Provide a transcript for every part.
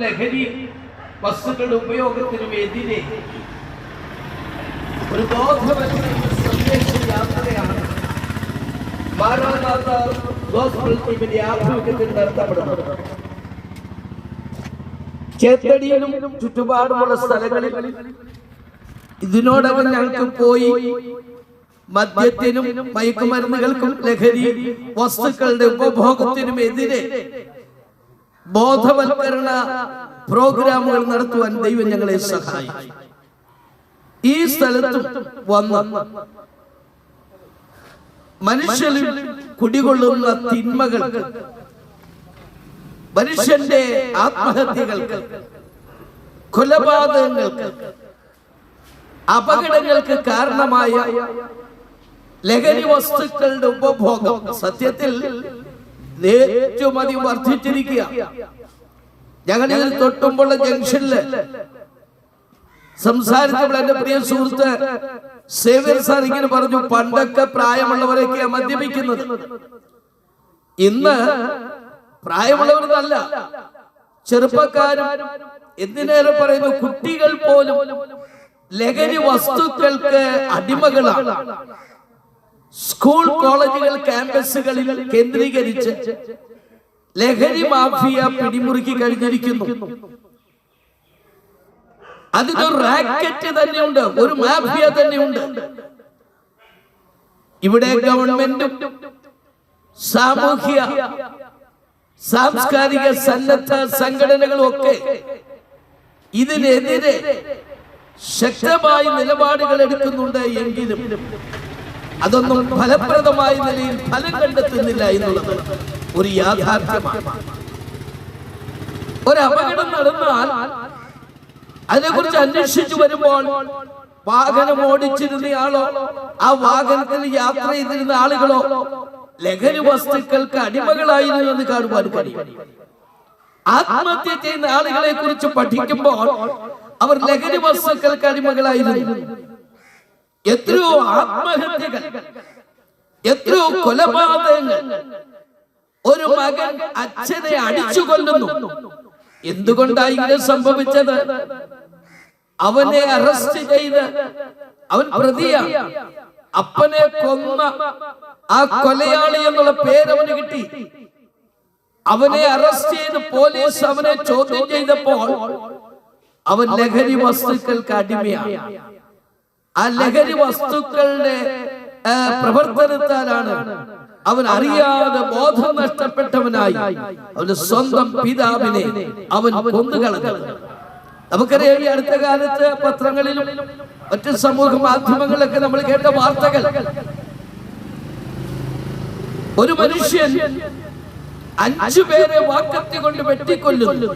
ലഹരി വസ്തുക്കളുടെ ഉപയോഗത്തിനും എതിരെ ഒരു ബോധവൽക്കരണ സന്ദേശ യാത്രയാണ് മാരാനാഥ ഗോസ്ബൽ ടീമിന്റെ ആഭിമുഖ്യത്തിൽ നടത്തപ്പെടുന്നത്. ചേത്തടിയിലും ചുറ്റുപാടുമുള്ള സ്ഥലങ്ങളിൽ ഇതിനോടകം ഞങ്ങൾക്ക് പോയി മദ്യത്തിനും മയക്കുമരുന്നുകൾക്കും ലഹരി വസ്തുക്കളുടെ ഉപഭോഗത്തിനും എതിരെ ബോധവൽക്കരണ പ്രോഗ്രാമുകൾ നടത്തുവാൻ ദൈവം ഞങ്ങളെ സഹായിച്ചു. ഈ സ്ഥലത്ത് വന്ന് മനുഷ്യരിൽ കുടികൊള്ളുന്ന തിന്മകൾക്ക് മനുഷ്യന്റെ ആത്മഹത്യകൾക്ക് കൊലപാതകങ്ങൾക്ക് അപകടങ്ങൾക്ക് കാരണമായ ലഹരി വസ്തുക്കളുടെ ഉപഭോഗം. സത്യത്തിൽ ഏറ്റവും അധികം വർദ്ധിച്ചിരിക്കുക ഞങ്ങൾ ഇതിൽ തൊട്ടുമ്പോൾ ജംഗ്ഷനിൽ സംസാരിച്ചപ്പോൾ എന്റെ പ്രിയ സുഹൃത്ത് സേവ്യർ സാർ ഇങ്ങനെ പറഞ്ഞു പണ്ടൊക്കെ പ്രായമുള്ളവരൊക്കെയാണ് മദ്യപിക്കുന്നത്. ഇന്ന് പ്രായമുള്ളവരെന്നല്ല ചെറുപ്പക്കാരും എന്തിനേറെ പറയുന്നു കുട്ടികൾ പോലും ലഹരി വസ്തുക്കൾക്ക് അടിമകളാണ്. സ്കൂൾ കോളേജുകൾ ക്യാമ്പസുകളിൽ കേന്ദ്രീകരിച്ച് ലഹരി മാഫിയ പിടിമുറുക്കി കഴിഞ്ഞിരിക്കുന്നു. അതിനൊരു റാക്കറ്റ് തന്നെയുണ്ട് ഒരു മാഫിയ തന്നെയുണ്ട്. ഇവിടെ ഗവൺമെന്റും സാമൂഹ്യ സാംസ്കാരിക സന്നദ്ധ സംഘടനകളും ഒക്കെ ഇതിനെതിരെ ശക്തമായി നിലപാടുകൾ എടുക്കുന്നുണ്ട് എങ്കിലും അതൊന്നും ഫലപ്രദമായ നിലയിൽ ഫലം കണ്ടെത്തുന്നില്ല എന്നുള്ളത് ഒരു യാഥാർത്ഥ്യമാണ്. ഒരു അപകടം നടന്നാൽ അതിനെക്കുറിച്ച് അന്വേഷിച്ചു വരുമ്പോൾ വാഹനം ഓടിച്ചിരുന്നയാളോ ആ വാഹനത്തിൽ യാത്ര ചെയ്തിരുന്ന ആളുകളോ ലഹരി വസ്തുക്കൾക്ക് അടിമകളായിരുന്നു എന്ന് കാണുവാൻ കഴിയും. ആത്മഹത്യ ചെയ്യുന്ന ആളുകളെ കുറിച്ച് പഠിക്കുമ്പോൾ അവർ ലഹരി വസ്തുക്കൾക്ക് അടിമകളായിരുന്നു. എത്രയോ ആത്മഹത്യകൾ എത്രയോ കൊലപാതകങ്ങൾ. ഒരു മകൻ അച്ഛനെ അടിച്ചു കൊല്ലുന്നു എന്തുകൊണ്ടാണ് ഇങ്ങനെ സംഭവിച്ചത്? അവനെ അറസ്റ്റ് ചെയ്ത് അവൻ പ്രതിയാണ് അപ്പനെ കൊന്ന ആ കൊലയാളി എന്നുള്ള പേര് അവന് കിട്ടി. അവനെ അറസ്റ്റ് ചെയ്ത് പോലീസ് അവനെ ചോദ്യം ചെയ്തപ്പോൾ അവൻ ലഹരി വസ്തുക്കൾക്ക് അടിമയാണ്. ആ ലഹരി വസ്തുക്കളുടെ പ്രവർത്തനത്താലാണ്. അവൻ അറിയാതെ ബോധം നഷ്ടപ്പെട്ടവനായി. അവന്റെ സ്വന്തം പിതാവിനെ അവൻ കൊന്നുകളഞ്ഞത് നമുക്കറിയാം ഈ അടുത്ത കാലത്ത് പത്രങ്ങളിലും മറ്റ് സമൂഹ മാധ്യമങ്ങളിലൊക്കെ നമ്മൾ കേട്ട വാർത്തകൾ. ഒരു മനുഷ്യൻ അഞ്ചു പേരെ വാക്കത്തി കൊണ്ട് വെട്ടിക്കൊല്ലുന്നു.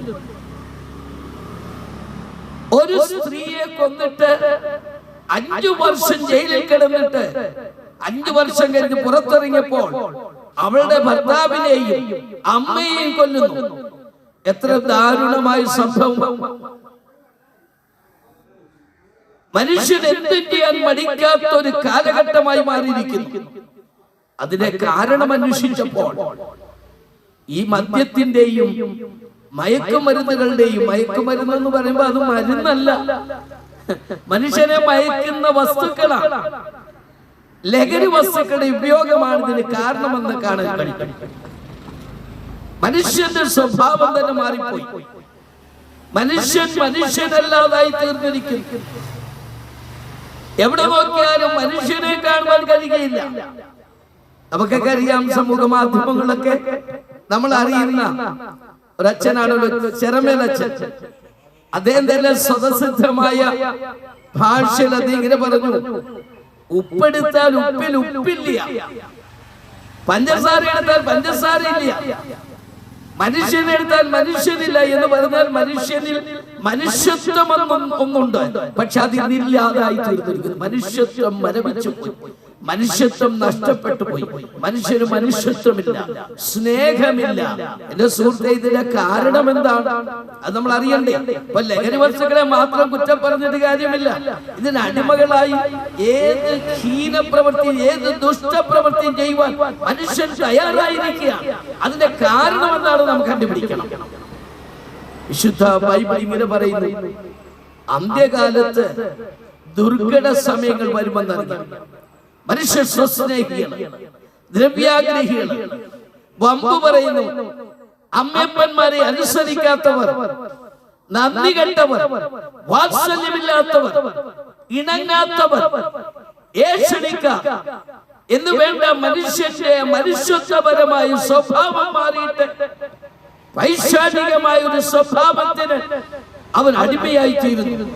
ഒരു സ്ത്രീയെ കൊന്നിട്ട് അഞ്ചു വർഷം ജയിലിൽ കിടന്നിട്ട് അഞ്ചു വർഷം കഴിഞ്ഞ് പുറത്തിറങ്ങിയപ്പോൾ അവളുടെ ഭർത്താവിനെയും അമ്മയെയും കൊല്ലുന്നു. എത്ര ദാരുണമായ സംഭവം. മനുഷ്യൻ എന്തും ചെയ്യാൻ മടിക്കാത്ത ഒരു കാലഘട്ടമായി മാറിയിരിക്കുന്നു. അതിനെ കാരണം അന്വേഷിച്ചപ്പോൾ ഈ മദ്യത്തിന്റെയും മയക്കുമരുന്നുകളുടെയും മയക്കുമരുന്ന് എന്ന് പറയുമ്പോൾ അത് മരുന്നല്ല. മനുഷ്യനെ മയക്കുന്ന വസ്തുക്കളാണ് ലഹരി വസ്തുക്കളുടെ ഉപയോഗമാണ് ഇതിന് കാരണമെന്ന് കാണാൻ കഴിയും മനുഷ്യന്റെ സ്വഭാവം തന്നെ മാറിപ്പോയി. മനുഷ്യൻ മനുഷ്യനല്ലാതായി തീർന്നിരിക്കുന്നു എവിടെ നോക്കിയാലും മനുഷ്യനെ കാണുവാൻ കഴിയുകയില്ല. നമുക്കൊക്കെ അറിയാം സമൂഹ മാധ്യമങ്ങളൊക്കെ നമ്മൾ അറിയുന്ന ഒരച്ഛനാണല്ലോ ചെറമേലച്ഛൻ. അദ്ദേഹം തന്നെ സ്വതസിദ്ധമായ ഭാഷയിൽ അദ്ദേഹം ഇങ്ങനെ പറഞ്ഞു ഉപ്പെടുത്താൽ ഉപ്പിൽ ഉപ്പില്ല. പഞ്ചസാര എടുത്താൽ പഞ്ചസാര ഇല്ല. മനുഷ്യനെടുത്താൽ മനുഷ്യനില്ല എന്ന് പറഞ്ഞാൽ മനുഷ്യനിൽ മനുഷ്യത്വം ഒന്നും ഒന്നുണ്ട്. പക്ഷെ അതിനില്ലാതായി തീർന്നിരിക്കുന്നു. മനുഷ്യത്വം മരവിച്ചു പോയി. മനുഷ്യത്വം നഷ്ടപ്പെട്ടു പോയി. മനുഷ്യന് മനുഷ്യത്വമില്ല. സ്നേഹമില്ല. എന്റെ സുഹൃത്തെ ഇതിന്റെ കാരണം എന്താണ്? അത് നമ്മൾ അറിയണ്ടേ. ഇപ്പൊ ലഹരി വസ്തുക്കളെ മാത്രം കുറ്റം പറഞ്ഞിട്ട് കാര്യമില്ല. ഇതിന് അടിമകളായി ഏത് ഹീനപ്രവൃത്തി ഏത് ദുഷ്ടപ്രവൃത്തിയും ചെയ്യുവാൻ മനുഷ്യൻ തയ്യാറായിരിക്കുക അതിന്റെ കാരണം എന്താണ് നമുക്ക് കണ്ടുപിടിക്കണം. വിശുദ്ധ ബൈബിൾ ഇങ്ങനെ പറയുന്നു. അന്ത്യകാലത്ത് ദുർഘട സമയങ്ങൾ വരുമെന്നറിയാം മനുഷ്യ സ്വസ്നേഹികൾ ദ്രവ്യാഗ്രഹികൾ വമ്പ് പറയുന്നു. അമ്മയപ്പന്മാരെ അനുസരിക്കാത്തവർ നന്ദി കെട്ടവർ വാത്സല്യമില്ലാത്തവർ ഇണങ്ങാത്തവർ എന്ന് വേണ്ട മനുഷ്യന്റെ മനുഷ്യത്വപരമായ സ്വഭാവം മാറിയിട്ട് പൈശാചികമായ ഒരു സ്വഭാവത്തിന് അവൻ അടിമയായി തീരുന്നു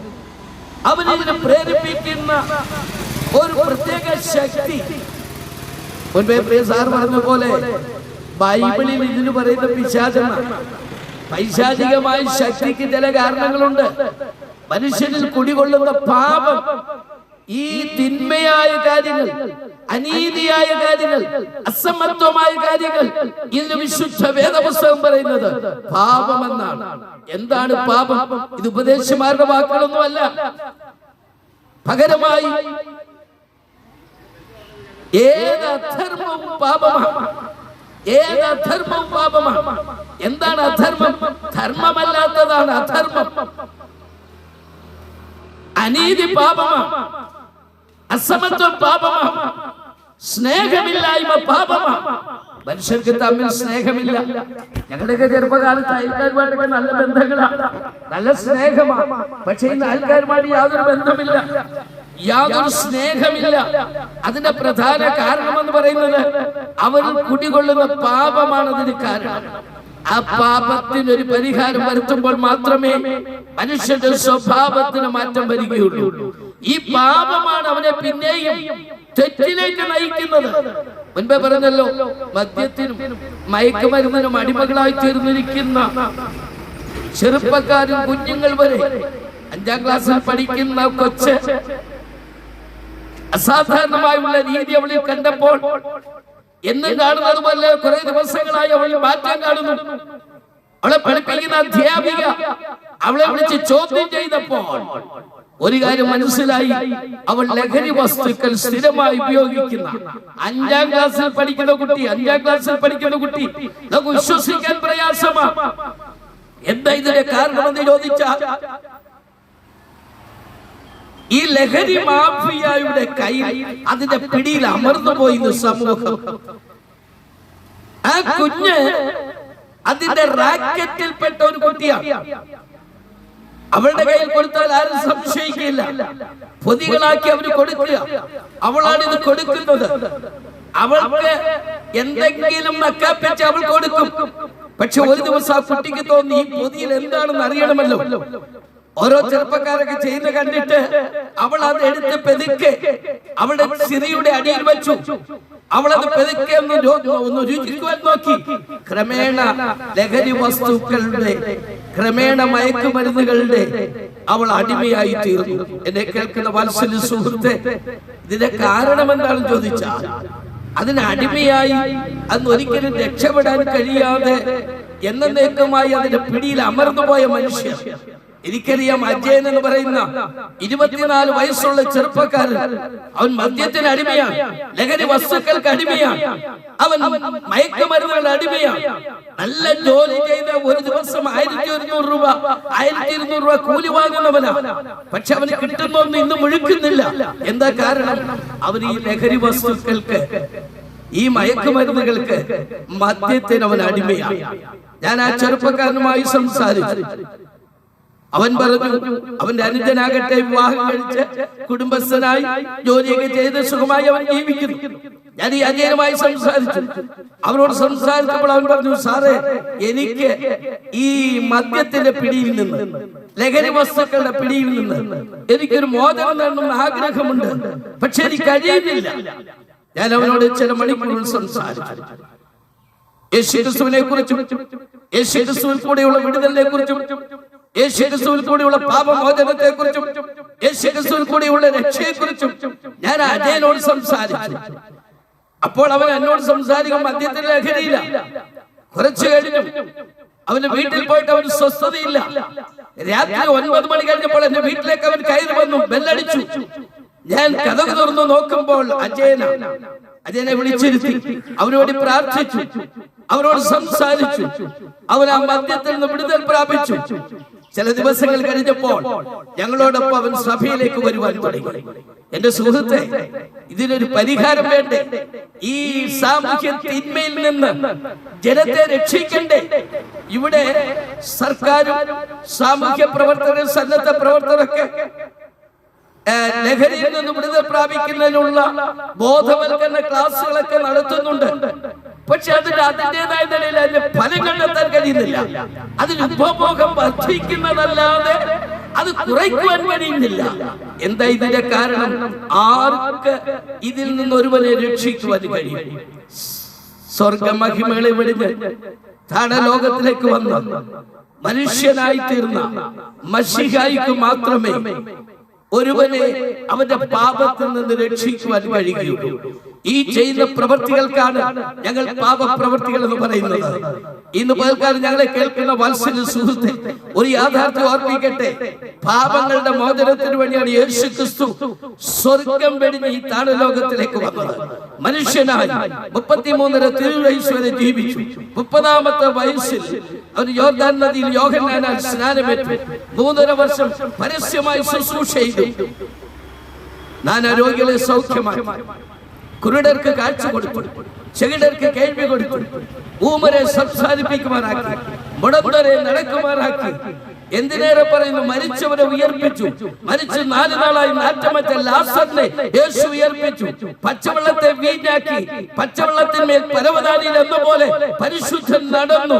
അവൻ ഇതിനെ പ്രേരിപ്പിക്കുന്ന ഒരു പ്രത്യേക ശക്തി. മുൻപേ പ്രിയ സാർ പറഞ്ഞ പോലെ ബൈബിളിൽ ഇതിന് പറയുന്ന പിശാചന പൈശാചികമായ ശക്തിക്ക് ചില കാരണങ്ങളുണ്ട്. മനുഷ്യനിൽ കുടികൊള്ളുന്ന പാപം ഈ തിന്മയായ കാര്യങ്ങൾ അനീതിയായ കാര്യങ്ങൾ അസമത്വമായ കാര്യങ്ങൾ ഇന്ന് വിശുദ്ധ വേദപുസ്തകം പറയുന്നത് പാപമെന്നാണ്. എന്താണ് പാപം? ഇത് ഉപദേശിമാരുടെ വാക്കുകളൊന്നുമല്ല പകരമായി ഏത് പാപമാണ്. ഏത് പാപമാണ്. എന്താണ് അധർമ്മം? ധർമ്മമല്ലാത്തതാണ് അധർമ്മം. അനീതി പാപമാണ്. അസമത്വം പാപമാണ് സ്നേഹമില്ലായ്മ പാപമാണ് മനുഷ്യർക്ക് തമ്മിൽ സ്നേഹമില്ല. ഞങ്ങളുടെയൊക്കെ ചെറുപ്പകാലത്ത് അയൽക്കാരുമായിട്ടൊക്കെ നല്ല ബന്ധങ്ങളാണ് നല്ല സ്നേഹമാണ് പക്ഷെ ഇന്ന് അയൽക്കാരുമായിട്ട് യാതൊരു ബന്ധമില്ല യാതൊരു സ്നേഹമില്ല. അതിന്റെ പ്രധാന കാരണം എന്ന് പറയുന്നത് അവർ കുടികൊള്ളുന്ന പാപമാണ് അതിന് കാരണം. ആ പാപത്തിന് ഒരു പരിഹാരം വരുത്തുമ്പോൾ മാത്രമേ മനുഷ്യന്റെ സ്വഭാവത്തിന് മാറ്റം വരികയുള്ളൂ. ഈ പാപമാണ് അവനെ പിന്നെയും തെറ്റിലേക്ക് നയിക്കുന്നത്. മുൻപേ പറഞ്ഞല്ലോ മദ്യത്തിനും മയക്കുമരുന്നിനും അടിമകളായി തീർന്നിരിക്കുന്ന ചെറുപ്പക്കാരും കുഞ്ഞുങ്ങൾ വരെ അഞ്ചാം ക്ലാസ്സിൽ പഠിക്കുന്ന കൊച്ച് അസാധാരണമായുള്ള രീതി അവളിൽ കണ്ടപ്പോൾ എന്നും കാണുന്നത് പോലെ കുറെ ദിവസങ്ങളായി അവൾ മാറ്റാൻ കാണുന്നു. അവളെ പഠിപ്പിക്കുന്ന അധ്യാപിക അവളെ വിളിച്ച് ചോദ്യം ചെയ്തപ്പോൾ ഒരു കാര്യം മനസ്സിലായി. അവൾ ലഹരി വസ്തുക്കൾ സ്ഥിരമായി ഉപയോഗിക്കുന്ന അഞ്ചാം ക്ലാസ്സിൽ പഠിക്കുന്ന കുട്ടി അഞ്ചാം ക്ലാസ്സിൽ പഠിക്കുന്ന കുട്ടി നമുക്ക് വിശ്വസിക്കാൻ പ്രയാസമാണ് എന്താ ഇതിന്റെ കാരണമെന്ന് ചോദിച്ച ഈ ലഹരി മാഫിയായുടെ കൈ അതിന്റെ പിടിയിൽ അമർന്നു പോയി സമൂഹം. ആ കുഞ്ഞ് അതിന്റെ റാക്കറ്റിൽപ്പെട്ട ഒരു കുട്ടിയാണ്. അവളുടെ കയ്യിൽ കൊടുത്താൽ ആരും സംശയിക്കില്ല. പൊതികളാക്കി അവർ കൊടുക്കുക. അവളാണ് ഇത് കൊടുക്കുന്നത്. അവൾക്ക് എന്തെങ്കിലും നക്കാപ്പിച്ച് അവൾ കൊടുക്കും. പക്ഷെ ഒരു ദിവസം ആ കുട്ടിക്ക് തോന്നി ഈ പൊതിയിൽ എന്താണെന്ന് അറിയണമല്ലോ. ഓരോ ചെറുപ്പക്കാരൊക്കെ ചെയ്യുന്ന കണ്ടിട്ട് അവൾ അത് എടുത്ത് പെതുക്കെ. അവളുടെ സിറിയുടെ അടിയിൽ വെച്ചു. അവളത് പെതുക്കെ ഒന്ന് ഒന്ന് രുചിക്കുവാൻ നോക്കി. ക്രമേണ ലഹരി വസ്തുക്കളുടെ ക്രമേണ മയക്കുമരുന്നുകളുടെ അവൾ അടിമയായി തീർന്നു. എന്നെ കേൾക്കുന്ന വാത്സല്യ സുഹൃത്തെ ഇതിന്റെ കാരണം എന്താണെന്ന് ചോദിച്ചാൽ അതിന് അടിമയായി അന്ന് ഒരിക്കലും രക്ഷപ്പെടാൻ കഴിയാതെ എന്നേക്കുമായി അതിന്റെ പിടിയിൽ അമർന്നുപോയ മനുഷ്യർ എനിക്കറിയാം അജയൻ എന്ന് പറയുന്ന ഇരുപത്തിനാല് വയസ്സുള്ള ചെറുപ്പക്കാരൻ അവൻ മദ്യത്തിന് അടിമയാണ്. ലഹരി വസ്തുക്കൾക്ക് അടിമയാണ്. അവൻ മയക്കുമരുന്നുകളുടെ അടിമയാണ്. നല്ല ജോലി ചെയ്ത ഒരു ദിവസം ആയിരത്തി ഒരുന്നൂറ് രൂപ. ആയിരത്തി ഇരുന്നൂറ് രൂപ കൂലി വാങ്ങുന്നവനാ. പക്ഷെ അവന് കിട്ടുന്നൊന്നും ഇന്ന് മുഴുക്കുന്നില്ല. എന്താ കാരണം? അവൻ ഈ ലഹരി വസ്തുക്കൾക്ക് ഈ മയക്കുമരുന്നുകൾക്ക് മദ്യത്തിന് അവൻ അടിമയാണ്. ഞാൻ ആ ചെറുപ്പക്കാരനുമായി സംസാരിച്ചു. അവൻ പറഞ്ഞു അവന്റെ അനുജനാകട്ടെ വിവാഹം കഴിച്ച് കുടുംബസ്ഥനായി ജോലിയൊക്കെ ചെയ്ത് സുഖമായി അവൻ ജീവിക്കുന്നു. ഞാൻ ഈ അജയനുമായി സംസാരിച്ചു. അവനോട് സംസാരിച്ചപ്പോൾ അവൻ പറഞ്ഞു സാറേ എനിക്ക് ഈ മദ്യത്തിന്റെ പിടിയിൽ നിന്ന് ലഹരി വസ്തുക്കളുടെ പിടിയിൽ നിന്ന് എനിക്കൊരു മോചനം നേടണമെന്ന് ആഗ്രഹമുണ്ട്. പക്ഷെ എനിക്ക് കഴിയുന്നില്ല. ഞാൻ അവനോട് ചില മണിക്കൂർ സംസാരിച്ചു. യേശുവിനെ കുറിച്ചും യേശുക്രിസ്തുവിൽ കൂടെയുള്ള വിടുതലിനെ കുറിച്ചും കൂടിയുള്ള പാപമോചനത്തെ കുറിച്ചും കൂടിയുള്ള രക്ഷയെ കുറിച്ചും ഞാൻ അജയനോട് സംസാരിച്ചു. അപ്പോൾ അവൻ എന്നോട് സംസാരിക്കും മദ്യത്തിൽ ലഹരിയില്ല. കുറച്ചു കഴിഞ്ഞു അവന് വീട്ടിൽ പോയിട്ട് അവന് സ്വസ്ഥതയില്ല. രാത്രി ഒൻപത് മണി കഴിഞ്ഞപ്പോൾ എന്റെ വീട്ടിലേക്ക് അവൻ കയറി വന്നു ബെല്ലടിച്ചു. ഞാൻ കഥക തുറന്നു നോക്കുമ്പോൾ അജയന അജയനെ വിളിച്ചിരുത്തി. അവനോട് പ്രാർത്ഥിച്ചു. അവനോട് സംസാരിച്ചു. അവൻ ആ മദ്യത്തിൽ നിന്ന് വിടുതൽ പ്രാപിച്ചു. ചില ദിവസങ്ങൾ കഴിഞ്ഞപ്പോൾ ഞങ്ങളോടൊപ്പം അവൻ സഭയിലേക്ക് വരുവാൻ തുടങ്ങി. എന്റെ സുഹൃത്തെ ഇതിനൊരു പരിഹാരം വേണ്ടേ? ഈ സാമൂഹ്യ തിന്മയിൽ നിന്ന് ജനത്തെ രക്ഷിക്കണ്ടേ? ഇവിടെ സർക്കാരും സാമൂഹ്യ പ്രവർത്തകരും സന്നദ്ധ പ്രവർത്തകരൊക്കെ ലഹരിയിൽ നിന്ന് വിടുതൽ പ്രാപിക്കുന്നതിനുള്ള ബോധവൽക്കരണ ക്ലാസ്സുകളൊക്കെ നടത്തുന്നുണ്ട്. പക്ഷെ അതിന് അതിന്റെതായ നിലയിൽ അതിന് ഫലം കണ്ടെത്താൻ കഴിയുന്നില്ല. അതിന് ഉപഭോഗം വർദ്ധിക്കുന്നതല്ലാതെ അത് കുറയ്ക്കുവാൻ കഴിയുന്നില്ല. എന്താ ഇതിന്റെ കാരണം? ആർക്ക് ഇതിൽ നിന്ന് ഒരുവനെ രക്ഷിക്കുവാൻ കഴിയും? സ്വർഗമഹിമകളെ താഴെ ലോകത്തിലേക്ക് വന്ന. മനുഷ്യനായി തീർന്ന മഷിഹായിക്ക് മാത്രമേ ഒരുവനെ അവന്റെ പാപത്തിൽ നിന്ന് രക്ഷിക്കുവാൻ കഴിയുകയുള്ളൂ. ഈ ചെയ്യുന്ന പ്രവൃത്തികൾക്കാണ് ഞങ്ങൾ പാപപ്രവൃത്തികൾ എന്ന് പറയുന്നത്. ഇന്ന് പകൽക്കാലം ഞങ്ങളെ കേൾക്കുന്ന വത്സര സുഹൃത്തെ ഒരു യാഥാർത്ഥ്യം ഓർമ്മിക്കട്ടെ. പാപങ്ങളുടെ മോചനത്തിന് വേണ്ടിയാണ് യേശു ക്രിസ്തു സ്വർഗം വെടിഞ്ഞ് ഈ താണലോകത്തിലേക്ക് വന്നത്. മനുഷ്യനായി മുപ്പത്തിമൂന്നര തിരുവയസ് വരെ ജീവിച്ചു. മുപ്പതാമത്തെ വയസ്സിൽ അവർ യോർദാൻ നദിയിൽ യോഹന്നാനാൽ സ്നാനമേറ്റു. മൂന്നര വർഷം പരസ്യമായി ശുശ്രൂഷ ചെയ്തു. ഞാൻ രോഗികളെ സൗഖ്യമാക്കി കുരുടർക്ക് കാഴ്ച കൊടുത്തു. ചെകിടർക്ക് കേൾവി കൊടുത്തു. ഊമരെ സംസാരിപ്പിക്കുമാറാക്കി. മുടന്തരെ നടക്കുമാറാക്കി. എന്തിനേറെ പറയുന്നു? മരിച്ചവരെ ഉയർപ്പിച്ചു. മരിച്ചു നാല് നാളായി നാറ്റമറ്റ ലാസറിനെ യേശു ഉയർപ്പിച്ചു. പച്ചവെള്ളത്തെ വീഞ്ഞാക്കി. പച്ചവെള്ളത്തിന്മേൽ പരവതാനിയിൽ എന്ന പോലെ പരിശുദ്ധൻ നടന്നു.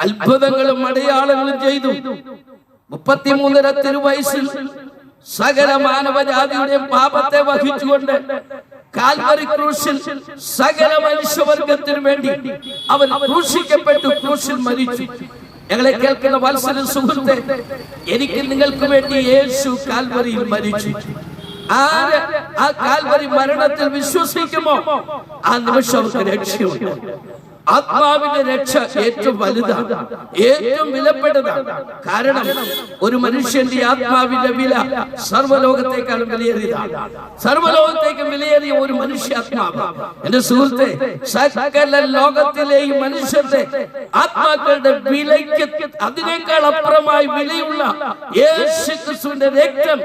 അത്ഭുതങ്ങളും അടയാളങ്ങളും ചെയ്തു. മുപ്പത്തിമൂന്നര തിരുവയസ്സിൽ സകല മാനവജാതിയുടെ പാപത്തെ വഹിച്ചുകൊണ്ട് കാൽവരി ക്രൂശിൽ സകല മനുഷ്യവർഗത്തിനു വേണ്ടി അവൻ ക്രൂശിക്കപ്പെട്ടു ക്രൂശിൽ മരിച്ചു. ഞങ്ങളെ കേൾക്കുന്ന വത്സല സുഹൃത്തെ എനിക്ക് നിങ്ങൾക്ക് വേണ്ടി യേശു കാൽവരിയിൽ മരിച്ചു. ആര് ആ കാൽവരി മരണത്തിൽ വിശ്വസിക്കുമോ? ആ നിമിഷം അവർക്ക് രക്ഷയുണ്ട്. ആത്മാവിന്റെ രക്ഷ ഏറ്റവും വലുതാണ് ഏറ്റവും വിലപ്പെട്ടതാണ്. കാരണം ഒരു മനുഷ്യന്റെ ആത്മാവിന്റെ വില സർവലോകത്തേക്കാളും വിലയേറിയതാണ്. സർവലോകത്തേക്കും വിലയേറിയ ഒരു മനുഷ്യാത്മാവ് എന്റെ സുഹൃത്തെ സകല ലോകത്തിലെയും മനുഷ്യന്റെ ആത്മാക്കളുടെ വിലയ്ക്ക് അതിനേക്കാൾ അപ്പുറമായി വിലയുള്ള യേശു ക്രിസ്തുവിന്റെ രക്തം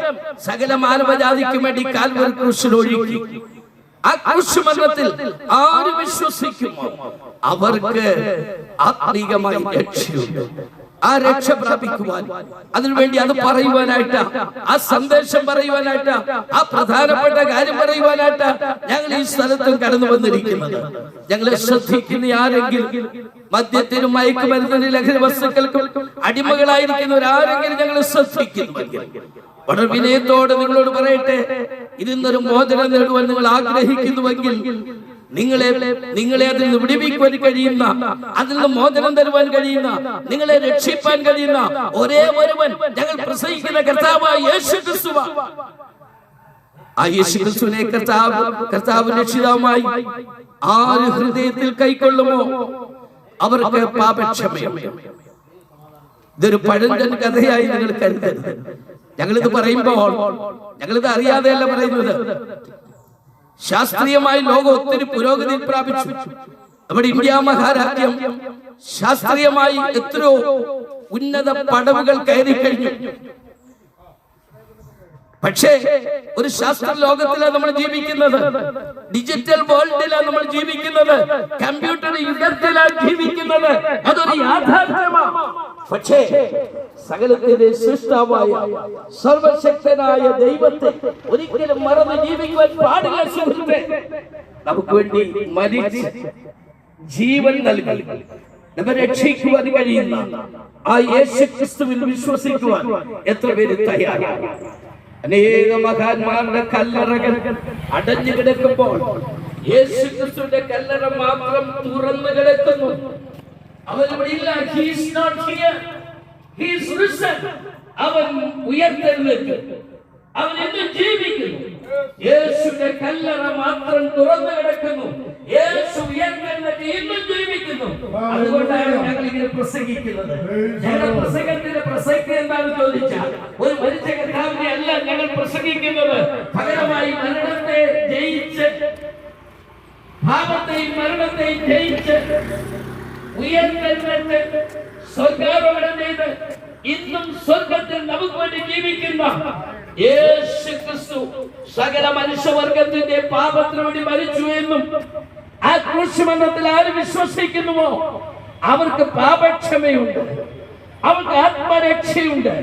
സകല മാനവജാതിക്ക് വേണ്ടി കാൽവരി ക്രൂശിൽ ഒഴുകി. ആ ക്രൂശുമരണത്തിൽ ആര് വിശ്വസിക്കുമോ? അവർക്ക് ആത്മീകമായി രക്ഷയുണ്ട്. ആ രക്ഷ പ്രാപിക്കുവാൻ. അതിനുവേണ്ടി അത് പറയുവാനായിട്ട് ആ സന്ദേശം പറയുവാനായിട്ട് ആ പ്രധാനപ്പെട്ട കാര്യം പറയുവാനായിട്ട് ഞങ്ങൾ ഈ സ്ഥലത്ത് കടന്നു വന്നിരിക്കുന്നത്. ഞങ്ങളെ ശ്രദ്ധിക്കുന്ന ആരെങ്കിലും മദ്യത്തിനും മയക്കുമരുന്നിനും ലഹരി വസ്തുക്കൾക്കും അടിമകളായിരിക്കുന്ന ഒരാരെങ്കിലും ഞങ്ങൾ ശ്രദ്ധിക്കുന്നുവെങ്കിൽ വളരെ വിനയത്തോടെ നിങ്ങളോട് പറയട്ടെ. ഇതിന്നൊരു മോചനം നേടുവാൻ നിങ്ങൾ ആഗ്രഹിക്കുന്നുവെങ്കിൽ നിങ്ങളെ നിങ്ങളെ അതിൽ നിന്ന് വിടിവിക്കുവാൻ കഴിയുന്ന അതിൽ നിന്ന് മോചനം തരുവാൻ കഴിയുന്ന നിങ്ങളെ രക്ഷിപ്പാൻ കഴിയുന്ന ഒരേ ഒരുവൻ ഞങ്ങൾ പ്രസംഗിക്കുന്ന കർത്താവായ ആ യേശു ക്രിസ്തുവിനെ കർത്താവ് കർത്താവ് രക്ഷിതാവുമായി ആര് ഹൃദയത്തിൽ കൈക്കൊള്ളുമോ? അവർക്ക് പാപക്ഷമയം ഇതൊരു പഴഞ്ചൻ കഥയായി നിങ്ങൾ കരുതരുത്. ഞങ്ങളിത് പറയുമ്പോൾ ഞങ്ങളിത് അറിയാതെയല്ല പറയുന്നത്. ശാസ്ത്രീയമായി ലോകം ഒത്തിരി പുരോഗതി പ്രാപിച്ചു. നമ്മുടെ ഇന്ത്യ മഹാരാജ്യം ശാസ്ത്രീയമായി എത്രയോ ഉന്നത പടവുകൾ കയറി കഴിഞ്ഞു. പക്ഷേ ഒരു ശാസ്ത്ര ലോകത്തിലാണ് നമ്മൾ ജീവിക്കുന്നത്. ഡിജിറ്റൽ വേൾഡിലാണ് നമ്മൾ ജീവിക്കുന്നത്. കമ്പ്യൂട്ടർ യുഗത്തിലാണ് ജീവിക്കുന്നത്. അതൊരു യാഥാർത്ഥ്യമാണ് പക്ഷേ സകലത്തിന്റെ സൃഷ്ടാവായ സർവശക്തനായ ദൈവത്തെ ഒരിക്കലും മറന്ന് ജീവിക്കുവാൻ പാടില്ല സുഹൃത്തെ. നമുക്ക് വേണ്ടി മരിച്ച് ജീവൻ നൽകി. നമ്മെ രക്ഷിക്കുവാൻ കഴിയുന്ന ആ യേശു ക്രിസ്തുവിൽ വിശ്വസിക്കുവാൻ എത്ര പേര് തയ്യാറാണ്? അനേക മഹാന്മാരുടെ കല്ലറകൾ അടഞ്ഞു കിടക്കുമ്പോൾ യേശു ക്രിസ്തുവിന്റെ കല്ലറ മാത്രം തുറന്നു കിടക്കുന്നു. അവൻ ഇല്ല. നോട്ട് ഹിയർ ഹീസ് റിസൺ അവൻ ഉയർത്തെഴുന്നേറ്റ് അവൻ ഇന്നും ജീവിക്കുന്നു. യേശുവിന്റെ കല്ലറ മാത്രം തുറന്നു കിടക്കുന്നു. യേശു ഉയർത്തെഴുന്നേറ്റ് ഇന്നും ജീവിക്കുന്നു. അതുകൊണ്ടാണ് ഞങ്ങൾ ഇങ്ങനെ പ്രസംഗിക്കുന്നത്. ഞങ്ങളുടെ പ്രസംഗത്തിന്റെ പ്രസക്തി എന്താണെന്ന് ചോദിച്ചാൽ ഒരു മരിച്ച കർത്താവിനെ അല്ല ഞങ്ങൾ പ്രസംഗിക്കുന്നത്. പകരമായി മരണത്തെ ജയിച്ച് മരണത്തെയും മരണത്തെയും ജയിച്ച് ഉയർത്തെഴുന്നേറ്റ് സ്വർഗാരോഹണം ചെയ്ത് ഇന്നും സ്വർഗത്തിൽ നമുക്ക് വേണ്ടി ജീവിക്കുന്ന യേശു ക്രിസ്തു സകല മനുഷ്യവർഗത്തിന്റെ പാപത്തിന് വേണ്ടി മരിച്ചു എന്നും ആ ക്രൂശുമരണത്തിൽ ആര് വിശ്വസിക്കുന്നുവോ? അവർക്ക് പാപക്ഷമയുണ്ട്. അവർക്ക് ആത്മരക്ഷയുണ്ട്.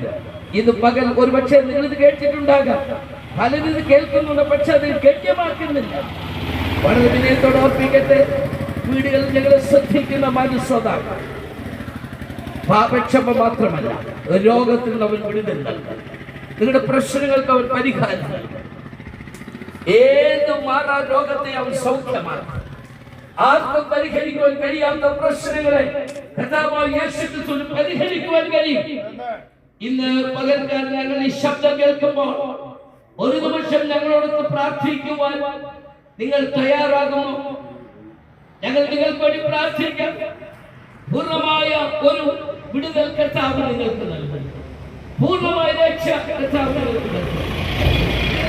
ഇത് പകൽ ഒരുപക്ഷെ നിങ്ങൾ ഇത് കേട്ടിട്ടുണ്ടാകാം. പലരും ഇത് കേൾക്കുന്നുണ്ട് പക്ഷെ അത് കൃത്യമാക്കുന്നില്ല. വളരെ വിനയത്തോടെ ഓർപ്പിക്കട്ടെ വീടുകളിൽ ഞങ്ങൾ ശ്രദ്ധിക്കുന്ന മനസ്സത പാപക്ഷമ മാത്രമല്ല രോഗത്തിൽ അവൻ വിടുതൽ നിങ്ങളുടെ പ്രശ്നങ്ങൾക്ക് അവൻ പരിഹാരം ഏത് മാറാ രോഗത്തെ അവൻ സൗഖ്യമാക്കും. ആർക്കും പരിഹരിക്കുവാൻ കഴിയാത്ത പ്രശ്നങ്ങളെ യേശുക്രിസ്തു പരിഹരിക്കുവാൻ കഴിയും. ഇന്ന് പകർക്കാൻ ഞങ്ങൾ ഈ ശബ്ദം കേൾക്കുമ്പോൾ ഒരു നിമിഷം ഞങ്ങളോടൊത്ത് പ്രാർത്ഥിക്കുവാൻ നിങ്ങൾ തയ്യാറാകുമോ? ഞങ്ങൾ നിങ്ങൾക്ക് വേണ്ടി പ്രാർത്ഥിക്കാം. പൂർണമായ ഒരു വിടുതൽ കർത്താവ് നിങ്ങൾക്ക് നൽകും പൂർണമായ രക്ഷ കർത്താവ് നിങ്ങൾക്ക് നൽകും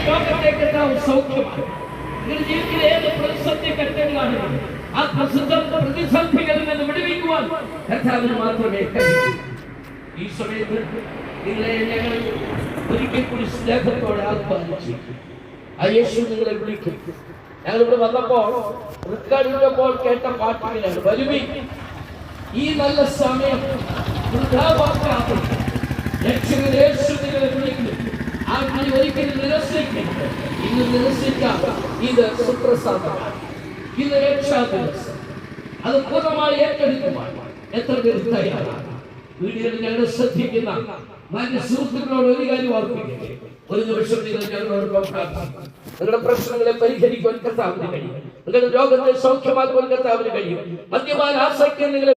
ലോകത്തെ കർത്താവ് സൗഖ്യമാണ്. നിങ്ങളുടെ ഏത് പ്രതിസന്ധി ഘട്ടങ്ങളാണ് ആ പ്രസിദ്ധ പ്രതിസന്ധികളിൽ നിന്ന് വിടുവിക്കുവാൻ കർത്താവിന് മാത്രമേ കഴിയൂ. ഈ സമയത്ത് നിങ്ങളെ ഞങ്ങൾ ഒരിക്കൽ കൂടി സ്നേഹത്തോടെ ആഹ്വാനിച്ചു. ആ യേശു നിങ്ങളെ വിളിക്കും. ഞങ്ങൾ ഇവിടെ വന്നപ്പോൾ റെക്കോർഡിട്ടപ്പോൾ കേട്ട പാട്ടുകളാണ് വരുവി ഈ നല്ല സമയം വൃഥാവാക്കാതെ രക്ഷകൻ യേശു നിങ്ങളെ വിളിക്കും. ആ വിളി ഒരിക്കലും നിരസിക്കരുത്. ഇന്ന് നിരസിക്കാം. ഇത് സുപ്രസാദമാണ്. ഇത് രക്ഷാ ദിവസം അത് പൂർണമായി ഏറ്റെടുക്കുവാൻ എത്ര പേര് തയ്യാറാണ്? വീടുകളിൽ ഞങ്ങൾ ശ്രദ്ധിക്കുന്ന നല്ല സുഹൃത്തുക്കളോട് ഒരു കാര്യം ഓർപ്പിക്കട്ടെ. ഒരു നിമിഷം നിങ്ങൾ ഞങ്ങളോടൊപ്പം നിങ്ങളുടെ പ്രശ്നങ്ങളെ പരിഹരിക്കുവാൻ കർത്താവിന് കഴിയും. നിങ്ങളുടെ രോഗത്തെ സൗഖ്യമാക്കുവാൻ കർത്താവിന് കഴിയും. മദ്യപാന ആസക്തി നിങ്ങളെ